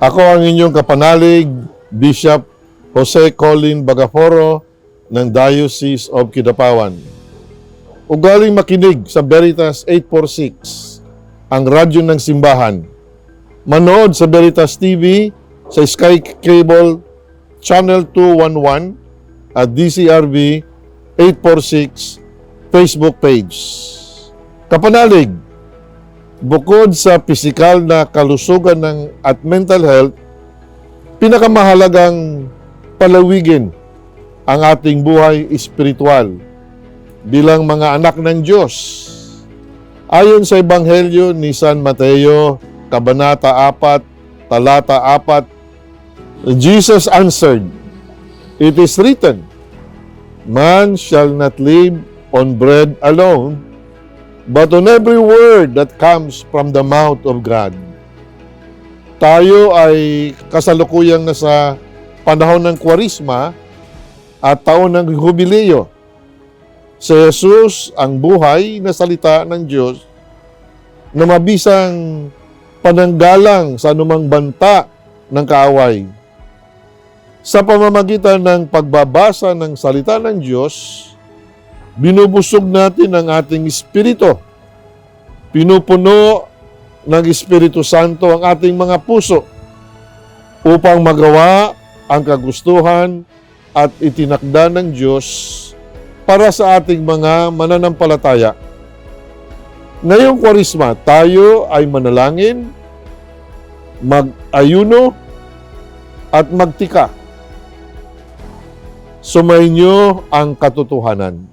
Ako ang inyong kapanalig, Bishop Jose Colin Bagaforo ng Diocese of Kidapawan. Ugaling makinig sa Veritas 846, ang radyo ng simbahan. Manood sa Veritas TV sa Sky Cable Channel 211 at DCRV 846 Facebook page. Kapanalig, bukod sa pisikal na kalusugan ng at mental health, pinakamahalagang palawigin ang ating buhay espiritual bilang mga anak ng Diyos. Ayon sa Ebanghelyo ni San Mateo, Kabanata 4, Talata 4, Jesus answered, It is written, Man shall not live on bread alone, but on every word that comes from the mouth of God. Tayo ay kasalukuyang nasa panahon ng kwarisma at taon ng jubileo. Si Jesus ang buhay na salita ng Diyos na mabisang pananggalang sa anumang banta ng kaaway. Sa pamamagitan ng pagbabasa ng salita ng Diyos, binubusog natin ang ating espiritu. Pinupuno ng Espiritu Santo ang ating mga puso upang magawa ang kagustuhan at itinakda ng Diyos para sa ating mga mananampalataya. Ngayong kwarisma, tayo ay manalangin, mag-ayuno, at magtika. Sumainyo ang katotohanan.